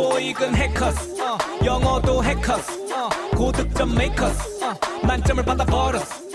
토익은 해커스. 어, 영어도 해커스. 어, 고득점 메이커스. 어, 만점을 받아 버렸어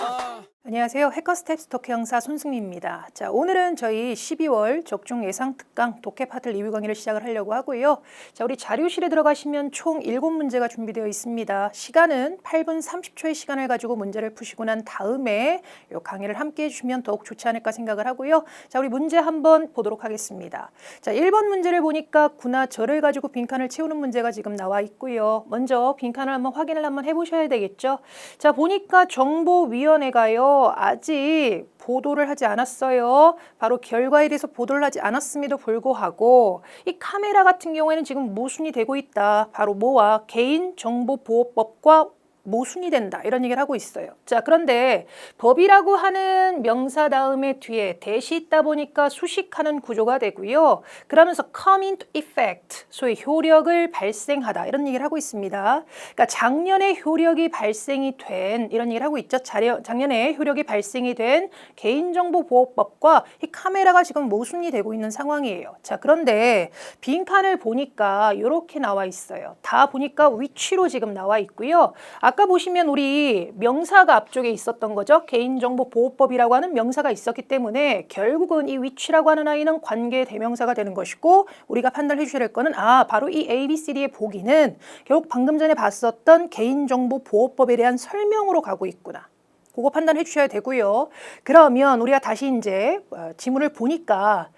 안녕하세요. 해커 스텝 스토크 형사 손승미입니다. 자, 오늘은 저희 12월 적중 예상 특강 독해 파트 리뷰 강의를 시작을 하려고 하고요. 자, 우리 자료실에 들어가시면 총 7문제가 준비되어 있습니다. 시간은 8분 30초의 시간을 가지고 문제를 푸시고 난 다음에 이 강의를 함께 해 주시면 더욱 좋지 않을까 생각을 하고요. 자, 우리 문제 한번 보도록 하겠습니다. 자, 1번 문제를 보니까 구나 절을 가지고 빈칸을 채우는 문제가 지금 나와 있고요. 먼저 빈칸을 한번 확인을 한번 해 보셔야 되겠죠. 자, 보니까 정보위원회가요. 아직 보도를 하지 않았어요. 바로 결과에 대해서 보도를 하지 않았음에도 불구하고 이 카메라 같은 경우에는 지금 모순이 되고 있다. 바로 뭐와 개인정보보호법과 모순이 된다 이런 얘기를 하고 있어요. 자 그런데 법이라고 하는 명사 다음에 뒤에 대시 있다 보니까 수식하는 구조가 되고요. 그러면서 come into effect 소위 효력을 발생하다 이런 얘기를 하고 있습니다. 그러니까 작년에 효력이 발생이 된 이런 얘기를 하고 있죠. 작년에 효력이 발생이 된 개인정보보호법과 이 카메라가 지금 모순이 되고 있는 상황이에요. 자 그런데 빈칸을 보니까 이렇게 나와 있어요. 다 보니까 위치로 지금 나와 있고요. 아까 보시면 우리 명사가 앞쪽에 있었던 거죠. 개인정보보호법이라고 하는 명사가 있었기 때문에 결국은 이 위치라고 하는 아이는 관계 대명사가 되는 것이고 우리가 판단해 주셔야 될 거는 아 바로 이 A, B, C, D의 보기는 결국 방금 전에 봤었던 개인정보보호법에 대한 설명으로 가고 있구나. 그거 판단해 주셔야 되고요. 그러면 우리가 다시 이제 어, 지문을 보니까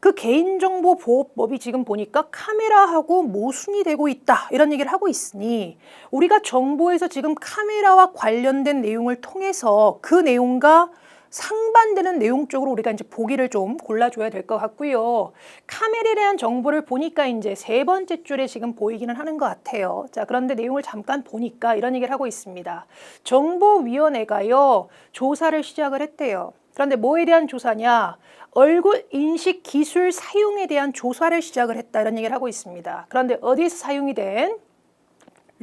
그 개인정보 보호법이 지금 보니까 카메라하고 모순이 되고 있다 이런 얘기를 하고 있으니 우리가 정보에서 지금 카메라와 관련된 내용을 통해서 그 내용과 상반되는 내용 쪽으로 우리가 이제 보기를 좀 골라줘야 될 것 같고요. 카메라에 대한 정보를 보니까 이제 세 번째 줄에 지금 보이기는 하는 것 같아요. 자, 그런데 내용을 잠깐 보니까 이런 얘기를 하고 있습니다. 정보위원회가요, 조사를 시작을 했대요. 그런데 뭐에 대한 조사냐? 얼굴 인식 기술 사용에 대한 조사를 시작을 했다. 이런 얘기를 하고 있습니다. 그런데 어디에서 사용이 된?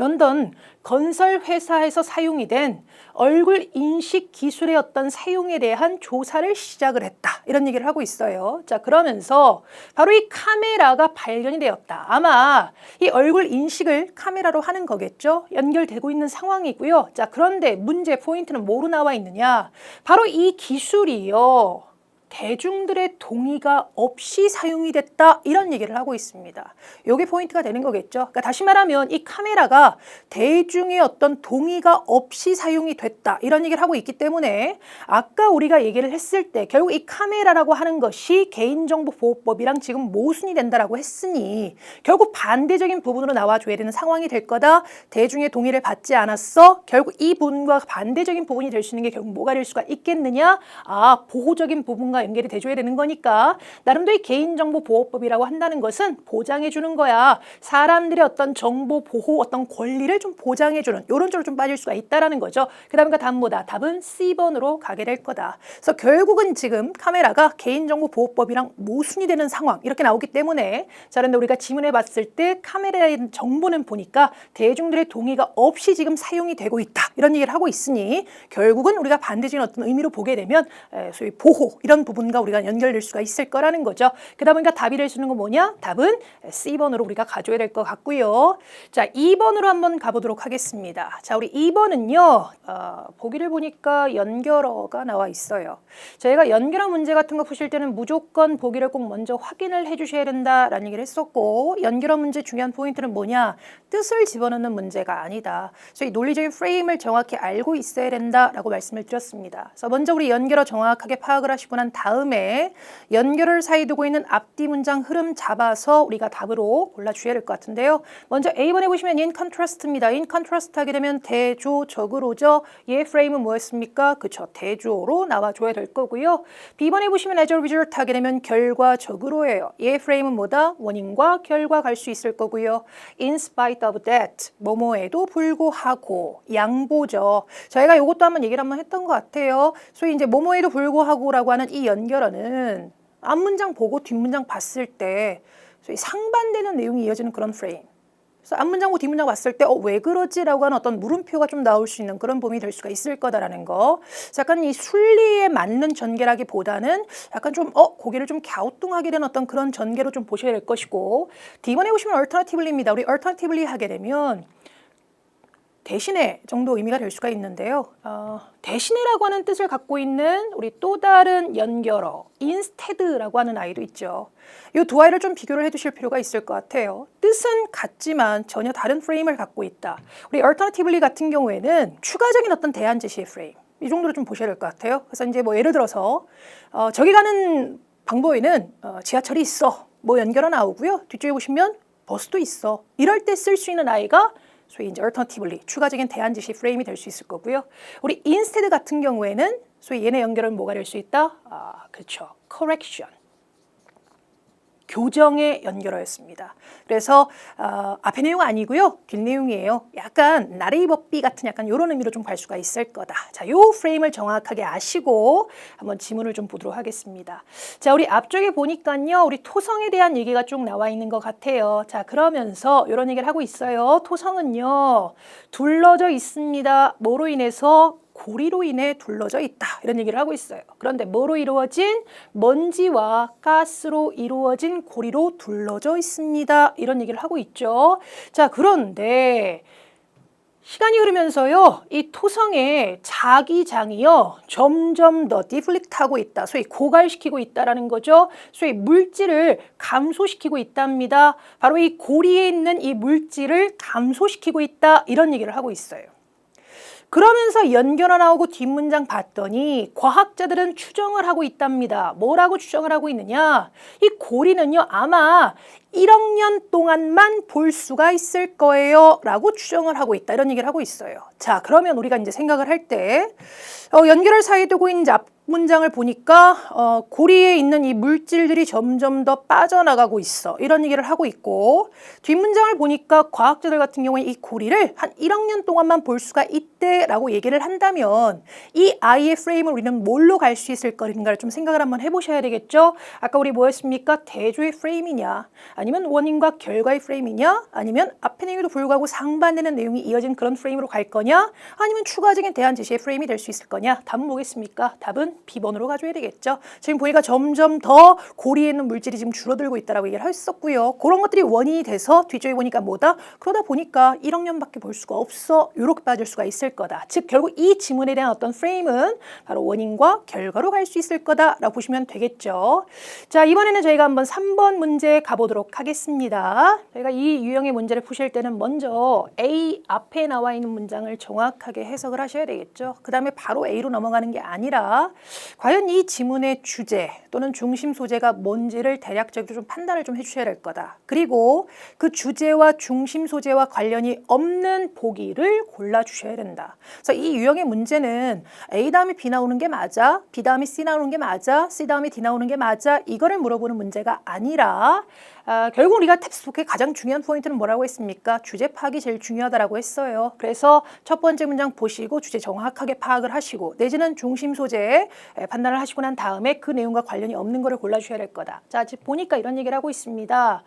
런던 건설 회사에서 사용이 된 얼굴 인식 기술의 어떤 사용에 대한 조사를 시작을 했다. 이런 얘기를 하고 있어요. 자, 그러면서 바로 이 카메라가 발견이 되었다. 아마 이 얼굴 인식을 카메라로 하는 거겠죠. 연결되고 있는 상황이고요. 자, 그런데 문제 포인트는 뭐로 나와 있느냐? 바로 이 기술이요. 대중들의 동의가 없이 사용이 됐다 이런 얘기를 하고 있습니다. 이게 포인트가 되는 거겠죠. 그러니까 다시 말하면 이 카메라가 대중의 어떤 동의가 없이 사용이 됐다 이런 얘기를 하고 있기 때문에 아까 우리가 얘기를 했을 때 결국 이 카메라라고 하는 것이 개인정보보호법이랑 지금 모순이 된다라고 했으니 결국 반대적인 부분으로 나와줘야 되는 상황이 될 거다. 대중의 동의를 받지 않았어. 결국 이 부분과 반대적인 부분이 될 수 있는 게 결국 뭐가 될 수가 있겠느냐? 아 보호적인 부분과 연결이 돼줘야 되는 거니까 나름대로 이 개인정보보호법이라고 한다는 것은 보장해주는 거야. 사람들의 어떤 정보 보호 어떤 권리를 좀 보장해주는 이런 쪽으로 좀 빠질 수가 있다라는 거죠. 그다음에 답은 뭐다? 답은 C번으로 가게 될 거다. 그래서 결국은 지금 카메라가 개인정보보호법이랑 모순이 되는 상황 이렇게 나오기 때문에 자 그런데 우리가 지문해 봤을 때 카메라의 정보는 보니까 대중들의 동의가 없이 지금 사용이 되고 있다 이런 얘기를 하고 있으니 결국은 우리가 반대적인 어떤 의미로 보게 되면 에, 소위 보호 이런 부분과 우리가 연결될 수가 있을 거라는 거죠. 그러다 보니까 답이 될수 있는 건 뭐냐? 답은 C번으로 우리가 가져야 될 것 같고요. 자, 2번으로 한번 가보도록 하겠습니다. 자, 우리 2번은요. 어, 보기를 보니까 연결어가 나와 있어요. 저희가 연결어 문제 같은 거 푸실 때는 무조건 보기를 꼭 먼저 확인을 해주셔야 된다라는 얘기를 했었고 연결어 문제 중요한 포인트는 뭐냐? 뜻을 집어넣는 문제가 아니다. 이 논리적인 프레임을 정확히 알고 있어야 된다라고 말씀을 드렸습니다. 그래서 먼저 우리 연결어 정확하게 파악을 하시고 난 다음에 연결을 사이 두고 있는 앞뒤 문장 흐름 잡아서 우리가 답으로 골라주셔야 될 것 같은데요. 먼저 A번에 보시면 in contrast입니다. in contrast 하게 되면 대조적으로죠. 얘 프레임은 뭐였습니까? 그쵸. 대조로 나와줘야 될 거고요. B번에 보시면 as a result 하게 되면 결과적으로예요. 얘 프레임은 뭐다? 원인과 결과 갈 수 있을 거고요. in spite of that 뭐뭐에도 불구하고 양보죠. 저희가 이것도 한번 얘기를 한번 했던 것 같아요. 소위 이제 뭐뭐에도 불구하고라고 하는 이 연결어는 앞문장 보고 뒷문장 봤을 때 상반되는 내용이 이어지는 그런 프레임. 그래서 앞문장과 뒷문장 봤을 때, 어, 왜 그러지라고 하는 어떤 물음표가 좀 나올 수 있는 그런 부분이 될 수가 있을 거다라는 거. 약간 이 순리에 맞는 전개라기보다는 약간 좀, 어, 고개를 좀 갸우뚱하게 된 어떤 그런 전개로 좀 보셔야 될 것이고, D번에 보시면 alternatively입니다. 우리 alternatively 하게 되면, 대신에 정도 의미가 될 수가 있는데요. 어, 대신에라고 하는 뜻을 갖고 있는 우리 또 다른 연결어 instead라고 하는 아이도 있죠. 이 두 아이를 좀 비교를 해두실 필요가 있을 것 같아요. 뜻은 같지만 전혀 다른 프레임을 갖고 있다. 우리 alternatively 같은 경우에는 추가적인 어떤 대안 제시의 프레임 이 정도로 좀 보셔야 될 것 같아요. 그래서 이제 뭐 예를 들어서 어, 저기 가는 방법에는 어, 지하철이 있어. 뭐 연결어 나오고요. 뒤쪽에 보시면 버스도 있어. 이럴 때 쓸 수 있는 아이가 소위 이제 alternatively 추가적인 대안 제시 프레임이 될 수 있을 거고요. 우리 instead 같은 경우에는 소위 얘네 연결은 뭐가 될 수 있다? 아, 그렇죠. correction. 교정의 연결어였습니다. 그래서 어, 앞에 내용 아니고요. 뒷 내용이에요. 약간 나레이 법비 같은 약간 이런 의미로 좀 갈 수가 있을 거다. 자, 요 프레임을 정확하게 아시고 한번 지문을 좀 보도록 하겠습니다. 자, 우리 앞쪽에 보니까요. 우리 토성에 대한 얘기가 쭉 나와 있는 것 같아요. 자, 그러면서 이런 얘기를 하고 있어요. 토성은요. 둘러져 있습니다. 뭐로 인해서 고리로 인해 둘러져 있다. 이런 얘기를 하고 있어요. 그런데 뭐로 이루어진 먼지와 가스로 이루어진 고리로 둘러져 있습니다. 이런 얘기를 하고 있죠. 자, 그런데 시간이 흐르면서요, 이 토성의 자기장이요, 점점 더 디플릭트하고 있다. 소위 고갈시키고 있다라는 거죠. 소위 물질을 감소시키고 있답니다. 바로 이 고리에 있는 이 물질을 감소시키고 있다. 이런 얘기를 하고 있어요. 그러면서 연결어 나오고 뒷문장 봤더니 과학자들은 추정을 하고 있답니다. 뭐라고 추정을 하고 있느냐? 이 고리는요, 아마 1억 년 동안만 볼 수가 있을 거예요. 라고 추정을 하고 있다. 이런 얘기를 하고 있어요. 자, 그러면 우리가 이제 생각을 할 때, 어, 연결을 사이에 두고 있는 앞 문장을 보니까 어, 고리에 있는 이 물질들이 점점 더 빠져나가고 있어. 이런 얘기를 하고 있고 뒷문장을 보니까 과학자들 같은 경우에 이 고리를 한 1억 년 동안만 볼 수가 있대 라고 얘기를 한다면 이 아이의 프레임을 우리는 뭘로 갈 수 있을 것인가를 좀 생각을 한번 해보셔야 되겠죠. 아까 우리 뭐였습니까? 대조의 프레임이냐 아니면 원인과 결과의 프레임이냐 아니면 앞에 내용에도 불구하고 상반되는 내용이 이어진 그런 프레임으로 갈 거냐 아니면 추가적인 대안 제시의 프레임이 될 수 있을 거냐 답은 뭐겠습니까? 답은 B번으로 가줘야 되겠죠. 지금 보니까 점점 더 고리에 있는 물질이 지금 줄어들고 있다라고 얘기를 했었고요. 그런 것들이 원인이 돼서 뒤쪽에 보니까 뭐다? 그러다 보니까 1억 년밖에 볼 수가 없어. 이렇게 빠질 수가 있을 거다. 즉 결국 이 지문에 대한 어떤 프레임은 바로 원인과 결과로 갈 수 있을 거다라고 보시면 되겠죠. 자 이번에는 저희가 한번 3번 문제 가보도록 하겠습니다. 저희가 이 유형의 문제를 푸실 때는 먼저 A 앞에 나와 있는 문장을 정확하게 해석을 하셔야 되겠죠. 그 다음에 바로 A로 넘어가는 게 아니라 과연 이 지문의 주제 또는 중심 소재가 뭔지를 대략적으로 좀 판단을 좀 해주셔야 될 거다. 그리고 그 주제와 중심 소재와 관련이 없는 보기를 골라주셔야 된다. 그래서 이 유형의 문제는 A 다음에 B 나오는 게 맞아, B 다음에 C 나오는 게 맞아, C 다음에 D 나오는 게 맞아 이거를 물어보는 문제가 아니라 아, 결국 우리가 텍스트북의 가장 중요한 포인트는 뭐라고 했습니까? 주제 파악이 제일 중요하다라고 했어요. 그래서 첫 번째 문장 보시고 주제 정확하게 파악을 하시고 내지는 중심 소재 에, 판단을 하시고 난 다음에 그 내용과 관련이 없는 거를 골라주셔야 될 거다. 자, 지금 보니까 이런 얘기를 하고 있습니다.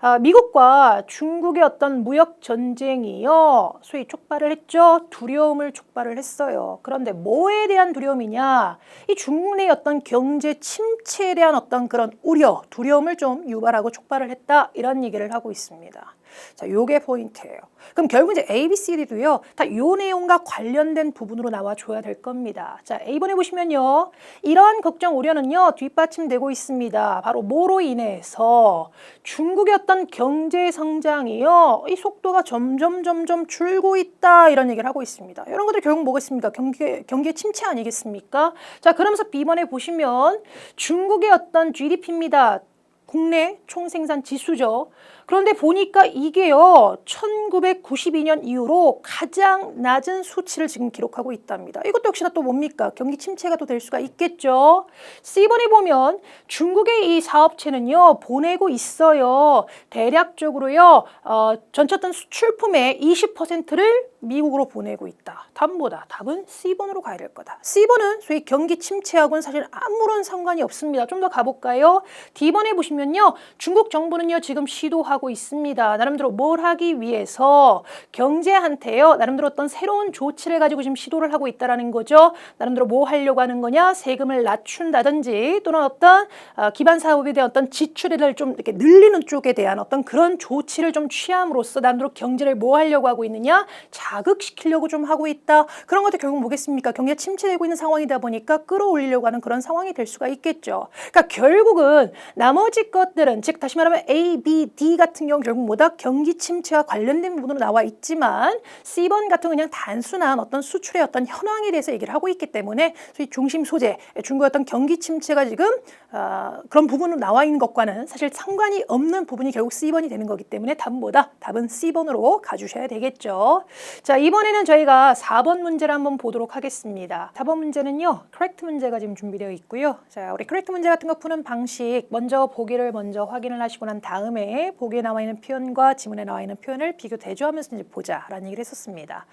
아, 미국과 중국의 어떤 무역 전쟁이요, 소위 촉발을 했죠. 두려움을 촉발을 했어요. 그런데 뭐에 대한 두려움이냐? 이 중국 내의 어떤 경제 침체에 대한 어떤 그런 우려, 두려움을 좀 유발하고 촉발 을 했다. 이런 얘기를 하고 있습니다. 자, 요게 포인트예요. 그럼 결국 이제 A, B, C, D도요. 다 요 내용과 관련된 부분으로 나와 줘야 될 겁니다. 자, A번에 보시면요. 이러한 걱정 우려는요. 뒷받침되고 있습니다. 바로 뭐로 인해서 중국의 어떤 경제 성장이요. 이 속도가 점점 점점 줄고 있다. 이런 얘기를 하고 있습니다. 이런 것들 결국 뭐겠습니까? 경기 경기 침체 아니겠습니까? 자, 그러면서 B번에 보시면 중국의 어떤 GDP입니다. 국내 총생산 지수죠. 그런데 보니까 이게요, 1992년 이후로 가장 낮은 수치를 지금 기록하고 있답니다. 이것도 역시나 또 뭡니까? 경기 침체가 또 될 수가 있겠죠. C번에 보면 중국의 이 사업체는요, 보내고 있어요. 대략적으로요, 어, 전체 어떤 수출품의 20%를 미국으로 보내고 있다. 답보다 답은 C번으로 가야 될 거다. C번은 소위 경기 침체하고는 사실 아무런 상관이 없습니다. 좀 더 가볼까요? D번에 보시면요, 중국 정부는요, 지금 시도하고 하고 있습니다. 나름대로 뭘 하기 위해서 경제한테요. 나름대로 어떤 새로운 조치를 가지고 지금 시도를 하고 있다라는 거죠. 나름대로 뭐 하려고 하는 거냐? 세금을 낮춘다든지 또는 어떤 어, 기반 사업에 대한 어떤 지출을 좀 이렇게 늘리는 쪽에 대한 어떤 그런 조치를 좀 취함으로써 나름대로 경제를 뭐 하려고 하고 있느냐? 자극시키려고 좀 하고 있다. 그런 것도 결국 뭐겠습니까? 경제 침체되고 있는 상황이다 보니까 끌어올리려고 하는 그런 상황이 될 수가 있겠죠. 그러니까 결국은 나머지 것들은 즉 다시 말하면 A, B, D 같은 경우 결국 뭐다 경기 침체와 관련된 부분으로 나와 있지만 C번 같은 그냥 단순한 어떤 수출의 어떤 현황에 대해서 얘기를 하고 있기 때문에 소위 중심 소재 중국의 어떤 경기 침체가 지금 어, 그런 부분으로 나와 있는 것과는 사실 상관이 없는 부분이 결국 C번이 되는 거기 때문에 답보다 답은 C번으로 가주셔야 되겠죠. 자 이번에는 저희가 4번 문제를 한번 보도록 하겠습니다. 4번 문제는요. correct 문제가 지금 준비되어 있고요. 자 우리 correct 문제 같은 거 푸는 방식 먼저 보기를 먼저 확인을 하시고 난 다음에 보기 에 나와 있는 표현과 지문에 나와 있는 표현을 비교 대조하면서 이제 보자라는 얘기를 했었습니다.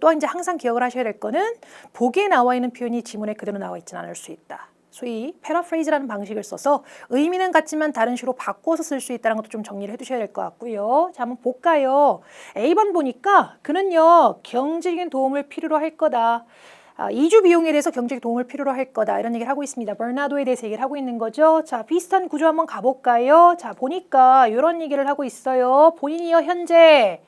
또한 이제 항상 기억을 하셔야 될 거는 보기에 나와 있는 표현이 지문에 그대로 나와 있지는 않을 수 있다. 소위 패러프레이즈라는 방식을 써서 의미는 같지만 다른 식으로 바꿔서 쓸 수 있다는 것도 좀 정리를 해두셔야 될 것 같고요. 자, 한번 볼까요? A번 보니까 그는요 경제적인 도움을 필요로 할 거다. 아, 이주 비용에 대해서 경제적 도움을 필요로 할 거다 이런 얘기를 하고 있습니다. 버나도에 대해서 얘기를 하고 있는 거죠. 자 비슷한 구조 한번 가볼까요? 자 보니까 이런 얘기를 하고 있어요. 본인이요 현재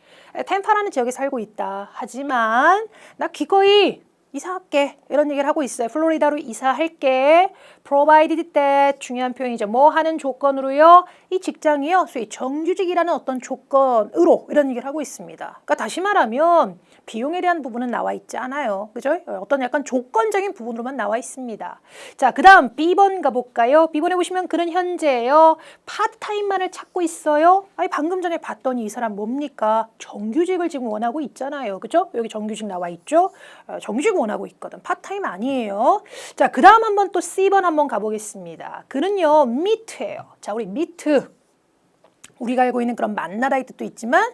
템파라는 지역에 살고 있다. 하지만 나 기꺼이 이사할게 이런 얘기를 하고 있어요. 플로리다로 이사할게. provided 때 중요한 표현이죠. 뭐 하는 조건으로요? 이 직장이요. 소위 정규직이라는 어떤 조건으로 이런 얘기를 하고 있습니다. 그러니까 다시 말하면 비용에 대한 부분은 나와 있지 않아요. 그죠? 어떤 약간 조건적인 부분으로만 나와 있습니다. 자, 그 다음 B번 가볼까요? B번에 보시면 그는 현재요. 파트타임만을 찾고 있어요. 아니, 방금 전에 봤더니 이 사람 뭡니까? 정규직을 지금 원하고 있잖아요. 그죠? 여기 정규직 나와 있죠? 어, 정규직 원하고 있거든. 파트타임 아니에요. 자, 그 다음 한번 또 C번 한번 가보겠습니다. 그는요, 미트예요. 자, 우리 미트. 우리가 알고 있는 그런 만나다의 뜻도 있지만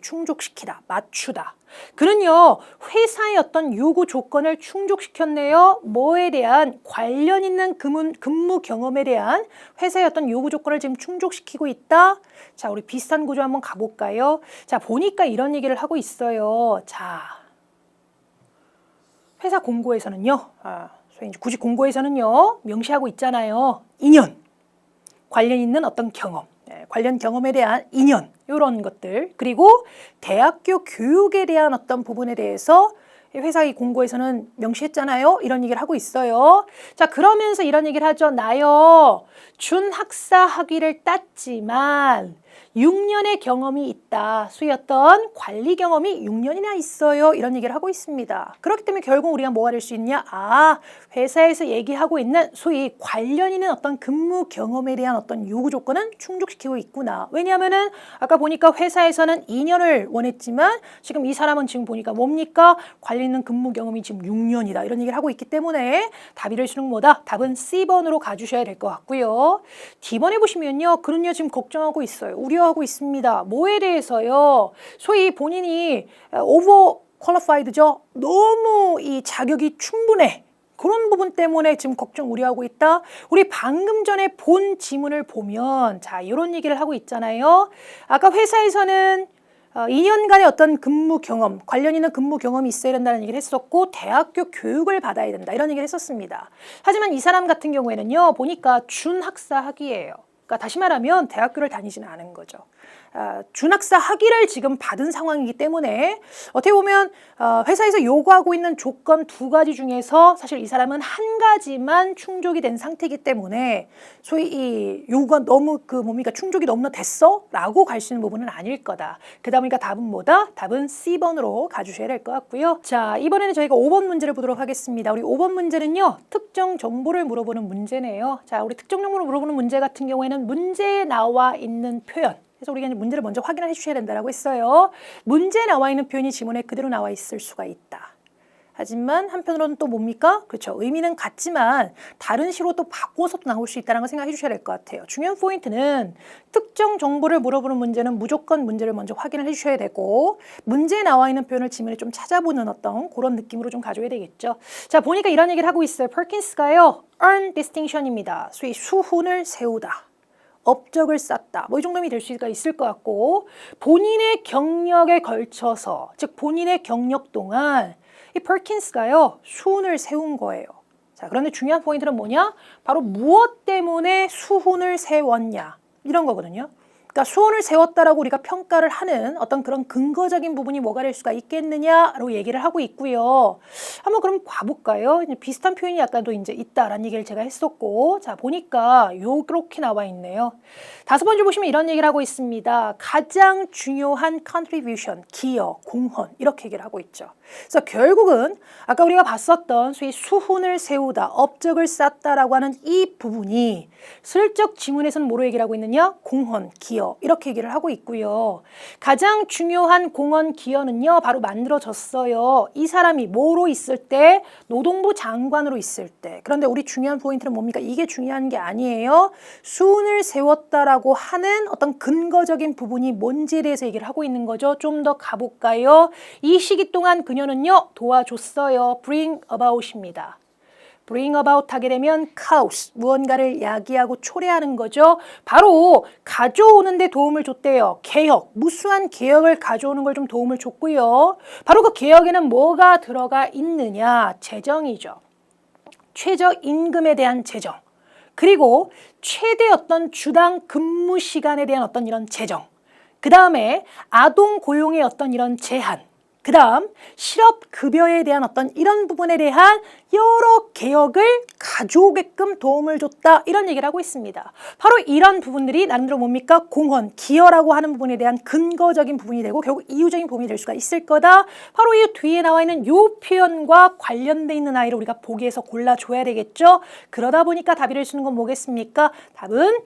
충족시키다, 맞추다. 그는요 회사의 어떤 요구 조건을 충족시켰네요. 뭐에 대한 관련 있는 근무, 근무 경험에 대한 회사의 어떤 요구 조건을 지금 충족시키고 있다. 자 우리 비슷한 구조 한번 가볼까요? 자 보니까 이런 얘기를 하고 있어요. 자 회사 공고에서는요, 아, 소위 이제 구직 공고에서는요 명시하고 있잖아요. 2년 관련 있는 어떤 경험. 네, 관련 경험에 대한 인연 이런 것들 그리고 대학교 교육에 대한 어떤 부분에 대해서 회사의 공고에서는 명시했잖아요. 이런 얘기를 하고 있어요. 자, 그러면서 이런 얘기를 하죠. 나요. 준 학사 학위를 땄지만 6년의 경험이 있다. 수였던 관리 경험이 6년이나 있어요. 이런 얘기를 하고 있습니다. 그렇기 때문에 결국 우리가 뭐가 될 수 있냐? 아, 회사에서 얘기하고 있는 소위 관련 있는 어떤 근무 경험에 대한 어떤 요구 조건은 충족시키고 있구나. 왜냐하면은 아까 보니까 회사에서는 2년을 원했지만 지금 이 사람은 지금 보니까 뭡니까? 관리 있는 근무 경험이 지금 6년이다. 이런 얘기를 하고 있기 때문에 답 이를 수는 뭐다? 답은 C번으로 가주셔야 될 것 같고요. D번에 보시면요. 그는요 지금 걱정하고 있어요. 우려하고 있습니다. 뭐에 대해서요? 소위 본인이 오버 퀄리파이드죠. 너무 이 자격이 충분해. 그런 부분 때문에 지금 걱정 우려하고 있다. 우리 방금 전에 본 지문을 보면 자 이런 얘기를 하고 있잖아요. 아까 회사에서는 어, 2년간의 어떤 근무 경험, 관련 있는 근무 경험이 있어야 된다는 얘기를 했었고 대학교 교육을 받아야 된다 이런 얘기를 했었습니다. 하지만 이 사람 같은 경우에는요 보니까 준학사 학위예요. 그러니까 다시 말하면 대학교를 다니지는 않은 거죠. 아, 준학사 학위를 지금 받은 상황이기 때문에 어떻게 보면 어, 회사에서 요구하고 있는 조건 두 가지 중에서 사실 이 사람은 한 가지만 충족이 된 상태이기 때문에 소위 이 요구가 너무 그 뭡니까 충족이 너무나 됐어라고 갈 수 있는 부분은 아닐 거다. 그다 보니까 답은 뭐다? 답은 C번으로 가주셔야 될 것 같고요. 자 이번에는 저희가 5번 문제를 보도록 하겠습니다. 우리 5번 문제는요 특정 정보를 물어보는 문제네요. 자 우리 특정 정보를 물어보는 문제 같은 경우에는 문제에 나와 있는 표현 그래서 우리가 문제를 먼저 확인을 해주셔야 된다라고 했어요. 문제에 나와 있는 표현이 지문에 그대로 나와 있을 수가 있다. 하지만 한편으로는 또 뭡니까? 그렇죠. 의미는 같지만 다른 식으로 또 바꿔서 또 나올 수 있다는 걸 생각해 주셔야 될 것 같아요. 중요한 포인트는 특정 정보를 물어보는 문제는 무조건 문제를 먼저 확인을 해 주셔야 되고 문제에 나와 있는 표현을 지문에 좀 찾아보는 어떤 그런 느낌으로 좀 가져야 되겠죠. 자, 보니까 이런 얘기를 하고 있어요. 퍼킨스가요. earn distinction입니다. 소위 수훈을 세우다. 업적을 쌓다. 뭐 이 정도면 될 수가 있을 것 같고 본인의 경력에 걸쳐서 즉 본인의 경력 동안 이 퍼킨스가요 수훈을 세운 거예요. 자 그런데 중요한 포인트는 뭐냐? 바로 무엇 때문에 수훈을 세웠냐 이런 거거든요. 그러니까 수훈을 세웠다라고 우리가 평가를 하는 어떤 그런 근거적인 부분이 뭐가 될 수가 있겠느냐로 얘기를 하고 있고요. 한번 그럼 봐볼까요? 비슷한 표현이 약간 또 이제 있다라는 얘기를 제가 했었고, 자 보니까 요렇게 나와 있네요. 다섯 번째 보시면 이런 얘기를 하고 있습니다. 가장 중요한 contribution, 기여, 공헌 이렇게 얘기를 하고 있죠. 그래서 결국은 아까 우리가 봤었던 소위 수훈을 세우다, 업적을 쌓다라고 하는 이 부분이 슬쩍 지문에서는 뭐로 얘기를 하고 있느냐? 공헌, 기여 이렇게 얘기를 하고 있고요. 가장 중요한 공헌 기여는요, 바로 만들어졌어요. 이 사람이 뭐로 있을 때? 노동부 장관으로 있을 때. 그런데 우리 중요한 포인트는 뭡니까? 이게 중요한 게 아니에요. 수훈을 세웠다라고 하는 어떤 근거적인 부분이 뭔지에 대해서 얘기를 하고 있는 거죠. 좀 더 가볼까요? 이 시기 동안 그녀는요, 도와줬어요. bring about입니다. Bring about 하게 되면 cause, 무언가를 야기하고 초래하는 거죠. 바로 가져오는 데 도움을 줬대요. 개혁, 무수한 개혁을 가져오는 걸 좀 도움을 줬고요. 바로 그 개혁에는 뭐가 들어가 있느냐? 재정이죠. 최저임금에 대한 재정. 그리고 최대 어떤 주당 근무 시간에 대한 어떤 이런 재정. 그 다음에 아동 고용의 어떤 이런 제한. 그 다음 실업급여에 대한 어떤 이런 부분에 대한 여러 개혁을 가져오게끔 도움을 줬다 이런 얘기를 하고 있습니다. 바로 이런 부분들이 나름대로 뭡니까? 공헌, 기여라고 하는 부분에 대한 근거적인 부분이 되고 결국 이유적인 부분이 될 수가 있을 거다. 바로 이 뒤에 나와 있는 요 표현과 관련돼 있는 아이를 우리가 보기에서 골라줘야 되겠죠. 그러다 보니까 답이 될수 있는 건 뭐겠습니까? 답은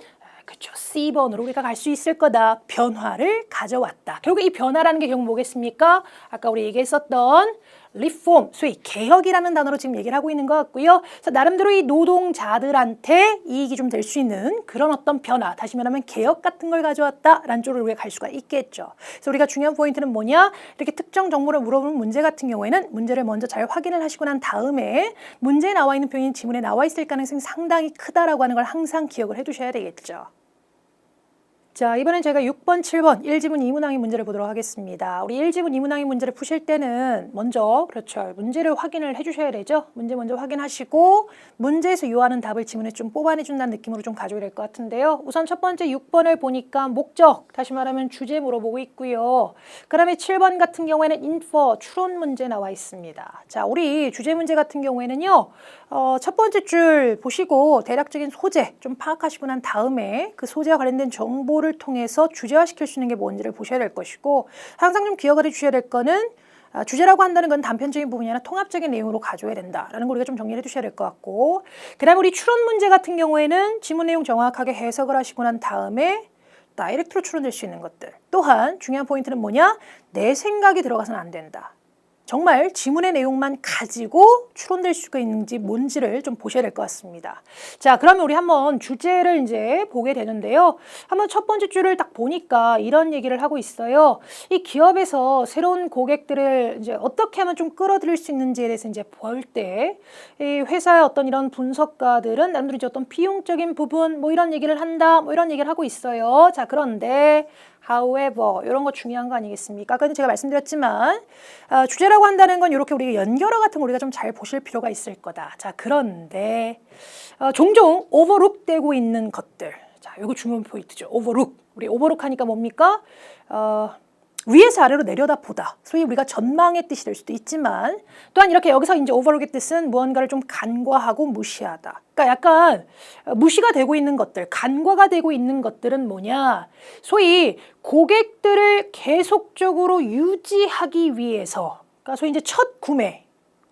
그렇죠. C번으로 우리가 갈 수 있을 거다. 변화를 가져왔다. 결국 이 변화라는 게 결국 뭐겠습니까? 아까 우리 얘기했었던 reform, 소위 개혁이라는 단어로 지금 얘기를 하고 있는 것 같고요. 그래서 나름대로 이 노동자들한테 이익이 좀 될 수 있는 그런 어떤 변화, 다시 말하면 개혁 같은 걸 가져왔다라는 쪽으로 우리가 갈 수가 있겠죠. 그래서 우리가 중요한 포인트는 뭐냐? 이렇게 특정 정보를 물어보는 문제 같은 경우에는 문제를 먼저 잘 확인을 하시고 난 다음에 문제에 나와 있는 표현이 지문에 나와 있을 가능성이 상당히 크다라고 하는 걸 항상 기억을 해두셔야 되겠죠. 자, 이번엔 제가 6번, 7번 1지문 2문항의 문제를 보도록 하겠습니다. 우리 1지문 2문항의 문제를 푸실 때는 먼저 그렇죠. 문제를 확인을 해 주셔야 되죠. 문제 먼저 확인하시고 문제에서 요하는 답을 지문에 좀 뽑아내 준다는 느낌으로 좀 가져야 될 것 같은데요. 우선 첫 번째 6번을 보니까 목적, 다시 말하면 주제 물어보고 있고요. 그다음에 7번 같은 경우에는 인포, 추론 문제 나와 있습니다. 자, 우리 주제 문제 같은 경우에는요. 어, 첫 번째 줄 보시고 대략적인 소재 좀 파악하시고 난 다음에 그 소재와 관련된 정보 를 통해서 주제화시킬 수 있는 게 뭔지를 보셔야 될 것이고 항상 좀 기억을 해주셔야 될 거는 아, 주제라고 한다는 건 단편적인 부분이 아니라 통합적인 내용으로 가져야 된다라는 걸 우리가 좀 정리를 해두셔야 될 것 같고 그다음에 우리 추론 문제 같은 경우에는 지문 내용 정확하게 해석을 하시고 난 다음에 다이렉트로 추론될 수 있는 것들. 또한 중요한 포인트는 뭐냐? 내 생각이 들어가서는 안 된다 정말 지문의 내용만 가지고 추론될 수가 있는지 뭔지를 좀 보셔야 될 것 같습니다. 자, 그러면 우리 한번 주제를 이제 보게 되는데요. 한번 첫 번째 줄을 딱 보니까 이런 얘기를 하고 있어요. 이 기업에서 새로운 고객들을 이제 어떻게 하면 좀 끌어들일 수 있는지에 대해서 이제 볼 때, 이 회사의 어떤 이런 분석가들은 나름대로 이제 어떤 비용적인 부분 뭐 이런 얘기를 한다, 뭐 이런 얘기를 하고 있어요. 자, 그런데 however 이런 거 중요한 거 아니겠습니까? 아까 제가 말씀드렸지만 어, 주제라고 한다는 건 이렇게 우리가 연결어 같은 거 우리가 좀 잘 보실 필요가 있을 거다. 자 그런데 어, 종종 오버룩 되고 있는 것들. 자 이거 중요한 포인트죠. 오버룩. 우리 오버룩 하니까 뭡니까? 어, 위에서 아래로 내려다 보다. 소위 우리가 전망의 뜻이 될 수도 있지만 또한 이렇게 여기서 이제 오버룩의 뜻은 무언가를 좀 간과하고 무시하다. 그러니까 약간 무시가 되고 있는 것들, 간과가 되고 있는 것들은 뭐냐? 소위 고객들을 계속적으로 유지하기 위해서, 그러니까 소위 이제 첫 구매.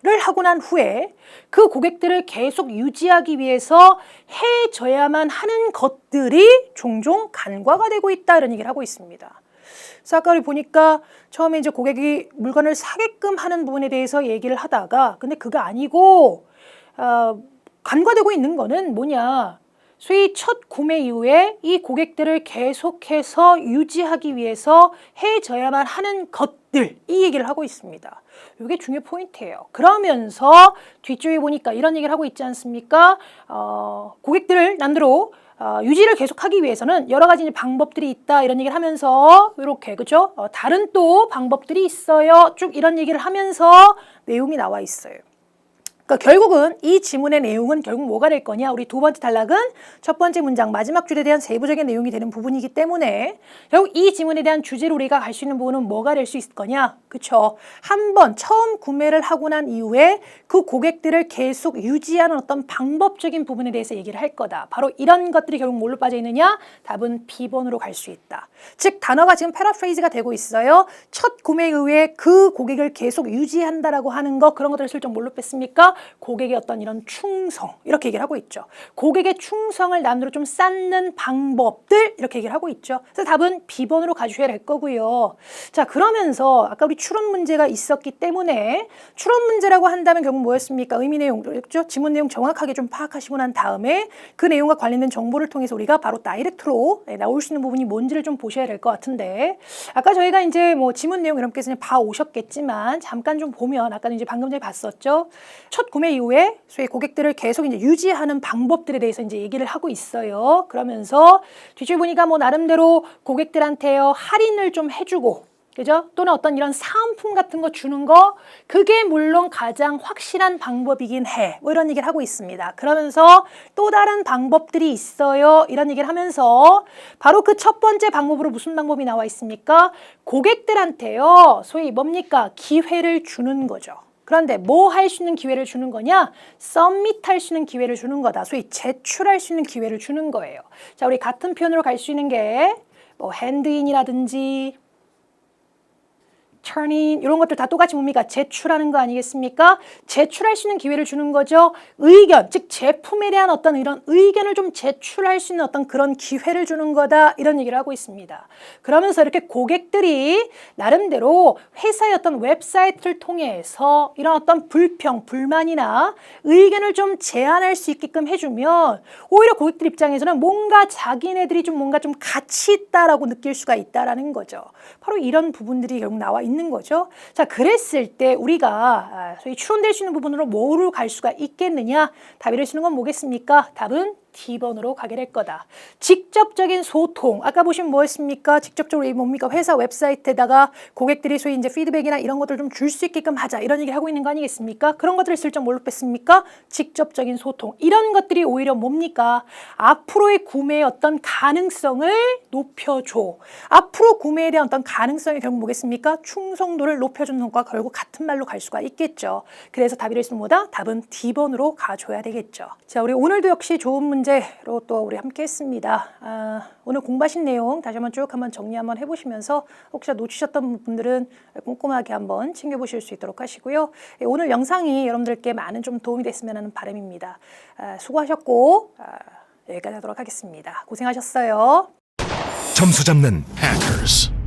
를 하고 난 후에 그 고객들을 계속 유지하기 위해서 해줘야만 하는 것들이 종종 간과가 되고 있다 이런 얘기를 하고 있습니다. 그래서 보니까 처음에 이제 고객이 물건을 사게끔 하는 부분에 대해서 얘기를 하다가 근데 그거 아니고 어, 간과되고 있는 거는 뭐냐 소위 첫 구매 이후에 이 고객들을 계속해서 유지하기 위해서 해줘야만 하는 것들 이 얘기를 하고 있습니다. 이게 중요 포인트예요. 그러면서 뒤쪽에 보니까 이런 얘기를 하고 있지 않습니까? 어, 고객들을 남대로 어, 유지를 계속하기 위해서는 여러 가지 방법들이 있다 이런 얘기를 하면서 이렇게 그죠? 어, 다른 또 방법들이 있어요. 쭉 이런 얘기를 하면서 내용이 나와 있어요. 그러니까 결국은 이 지문의 내용은 결국 뭐가 될 거냐? 우리 두 번째 단락은 첫 번째 문장 마지막 줄에 대한 세부적인 내용이 되는 부분이기 때문에 결국 이 지문에 대한 주제로 우리가 갈 수 있는 부분은 뭐가 될 수 있을 거냐? 그쵸? 한 번 처음 구매를 하고 난 이후에 그 고객들을 계속 유지하는 어떤 방법적인 부분에 대해서 얘기를 할 거다. 바로 이런 것들이 결국 뭘로 빠져 있느냐? 답은 B번으로 갈 수 있다. 즉 단어가 지금 패러프레이즈가 되고 있어요. 첫 구매 이후에 그 고객을 계속 유지한다라고 하는 거 그런 것들을 슬쩍 뭘로 뺐습니까? 고객의 어떤 이런 충성 이렇게 얘기를 하고 있죠. 고객의 충성을 남으로 좀 쌓는 방법들 이렇게 얘기를 하고 있죠. 그래서 답은 B번으로 가주셔야 될 거고요. 자 그러면서 아까 우리 추론 문제가 있었기 때문에 추론 문제라고 한다면 결국 뭐였습니까? 의미 내용 그렇죠? 지문 내용 정확하게 좀 파악하시고 난 다음에 그 내용과 관련된 정보를 통해서 우리가 바로 다이렉트로 네, 나올 수 있는 부분이 뭔지를 좀 보셔야 될 것 같은데 아까 저희가 이제 뭐 지문 내용 여러분께서 봐 오셨겠지만 잠깐 좀 보면 아까는 이제 방금 전에 봤었죠. 첫 구매 이후에 소위 고객들을 계속 이제 유지하는 방법들에 대해서 이제 얘기를 하고 있어요. 그러면서 뒤줄 보니까 뭐 나름대로 고객들한테요 할인을 좀 해주고 그죠? 또는 어떤 이런 사은품 같은 거 주는 거 그게 물론 가장 확실한 방법이긴 해. 뭐 이런 얘기를 하고 있습니다. 그러면서 또 다른 방법들이 있어요. 이런 얘기를 하면서 바로 그 첫 번째 방법으로 무슨 방법이 나와 있습니까? 고객들한테요. 소위 뭡니까? 기회를 주는 거죠. 그런데 뭐 할 수 있는 기회를 주는 거냐? 썸밋 할수 있는 기회를 주는 거다. 소위 제출할 수 있는 기회를 주는 거예요. 자, 우리 같은 표현으로 갈 수 있는 게 뭐 핸드인이라든지 turning 이런 것들 다 똑같이 뭡니까? 제출하는 거 아니겠습니까? 제출할 수 있는 기회를 주는 거죠. 의견, 즉 제품에 대한 어떤 이런 의견을 좀 제출할 수 있는 어떤 그런 기회를 주는 거다. 이런 얘기를 하고 있습니다. 그러면서 이렇게 고객들이 나름대로 회사의 어떤 웹사이트를 통해서 이런 어떤 불평, 불만이나 의견을 좀 제안할 수 있게끔 해주면 오히려 고객들 입장에서는 뭔가 자기네들이 좀 뭔가 좀 가치 있다라고 느낄 수가 있다라는 거죠. 바로 이런 부분들이 결국 나와 있는 거죠. 자, 그랬을 때 우리가 아, 소위 추론될 수 있는 부분으로 뭐로 갈 수가 있겠느냐? 답이를 쓰는 건 뭐겠습니까? 답은 D번으로 가게 될 거다. 직접적인 소통. 아까 보시면 뭐였습니까? 직접적으로 이 뭡니까? 회사 웹사이트에다가 고객들이 소위 이제 피드백이나 이런 것들 좀줄 수 있게끔 하자. 이런 얘기를 하고 있는 거 아니겠습니까? 그런 것들을 슬쩍 뭘로 뺐습니까? 직접적인 소통. 이런 것들이 오히려 뭡니까? 앞으로의 구매의 어떤 가능성을 높여줘. 앞으로 구매에 대한 어떤 가능성이 결국 뭐겠습니까? 충성도를 높여주는 것과 결국 같은 말로 갈 수가 있겠죠. 그래서 답이를 쓰는 뭐다? 답은 D번으로 가줘야 되겠죠. 자, 우리 오늘도 역시 좋은 문제 로 또 우리 함께 했습니다. 아, 오늘 공부하신 내용 다시 한번 쭉 한번 정리 한번 해보시면서 혹시 놓치셨던 분들은 꼼꼼하게 한번 챙겨보실 수 있도록 하시고요. 예, 오늘 영상이 여러분들께 많은 좀 도움이 됐으면 하는 바람입니다. 아, 수고하셨고 아, 여기까지 하도록 하겠습니다. 고생하셨어요. 점수 잡는 hackers.